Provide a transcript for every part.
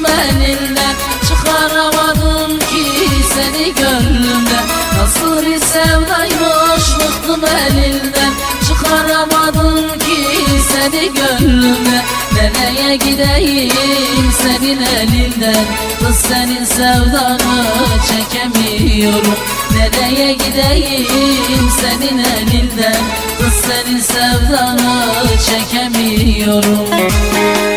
bıktım elinden Çıkaramadım ki seni gönlümden Nasıl bir sevdaymış bıktım elinden Çıkaramadım ki seni gönlümden Nereye gideyim senin elinden? Kız senin sevdanı çekemiyorum. Nereye gideyim senin elinden? Kız senin sevdanı çekemiyorum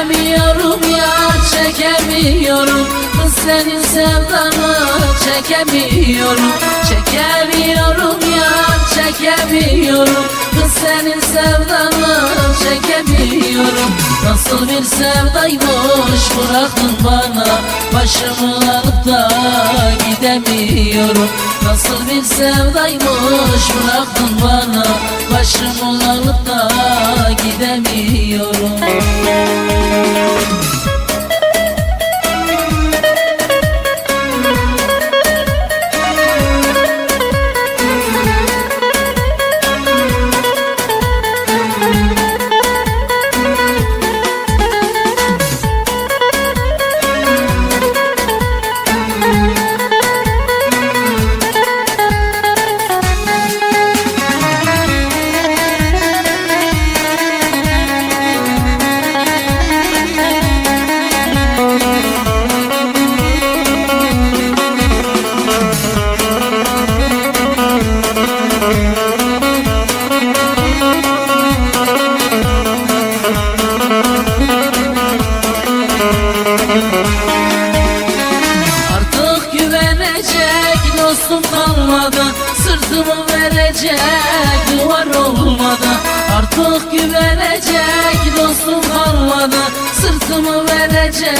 Çekemiyorum ya çekemiyorum. Kız senin sevdanı çekemiyorum. Çekemiyorum ya çekemiyorum. Kız senin sevdanı çekemiyorum. Nasıl bir sevdaymış bıraktın bana. Başımı alıp da gidemiyorum. Nasıl bir sevdaymış bıraktın bana Başımı alıp da gidemiyorum dostum kalmadı Sırtımı verecek duvar olmadı. Artık güvenecek dostum kalmadı Sırtımı verecek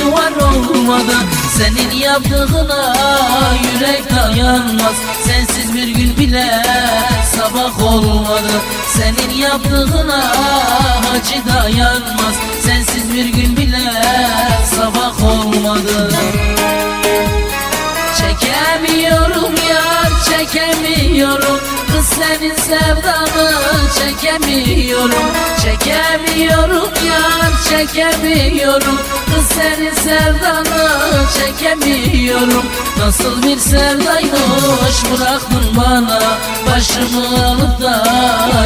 duvar olmadı. Senin yaptığına yürek dayanmaz Sensiz bir gün bile sabah olmadı. Senin yaptığına acı dayanmaz Sensiz bir gün bile sabah olmadı Çekemiyorum yar çekemiyorum. Kız senin sevdanı çekemiyorum. Çekemiyorum yar çekemiyorum. Kız senin sevdanı çekemiyorum. Nasıl bir sevdaymış bıraktın bana. Başımı alıp da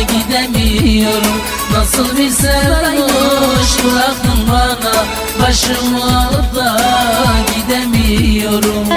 gidemiyorum. Nasıl bir sevdaymış bıraktın bana. Başımı alıp da gidemiyorum